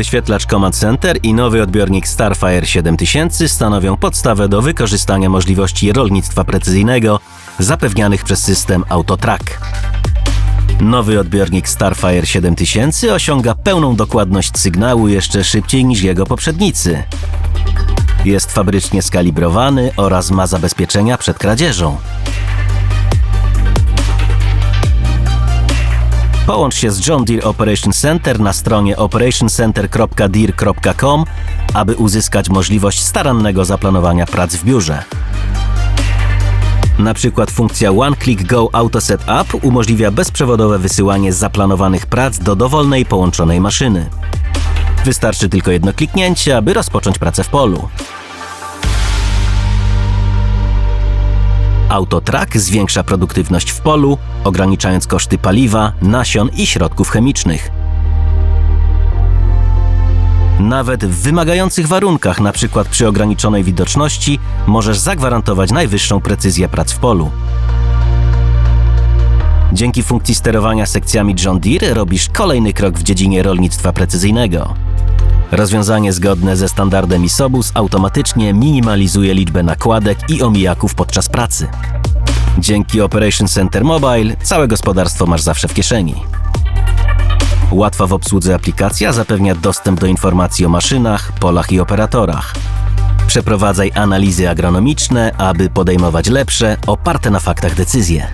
Wyświetlacz Command Center i nowy odbiornik Starfire 7000 stanowią podstawę do wykorzystania możliwości rolnictwa precyzyjnego zapewnianych przez system AutoTrack. Nowy odbiornik Starfire 7000 osiąga pełną dokładność sygnału jeszcze szybciej niż jego poprzednicy. Jest fabrycznie skalibrowany oraz ma zabezpieczenia przed kradzieżą. Połącz się z John Deere Operation Center na stronie operationcenter.deere.com, aby uzyskać możliwość starannego zaplanowania prac w biurze. Na przykład funkcja One Click Go Auto Setup umożliwia bezprzewodowe wysyłanie zaplanowanych prac do dowolnej połączonej maszyny. Wystarczy tylko jedno kliknięcie, aby rozpocząć pracę w polu. Autotrack zwiększa produktywność w polu, ograniczając koszty paliwa, nasion i środków chemicznych. Nawet w wymagających warunkach, np. przy ograniczonej widoczności, możesz zagwarantować najwyższą precyzję prac w polu. Dzięki funkcji sterowania sekcjami John Deere robisz kolejny krok w dziedzinie rolnictwa precyzyjnego. Rozwiązanie zgodne ze standardem ISOBUS automatycznie minimalizuje liczbę nakładek i omijaków podczas pracy. Dzięki Operation Center Mobile całe gospodarstwo masz zawsze w kieszeni. Łatwa w obsłudze aplikacja zapewnia dostęp do informacji o maszynach, polach i operatorach. Przeprowadzaj analizy agronomiczne, aby podejmować lepsze, oparte na faktach decyzje.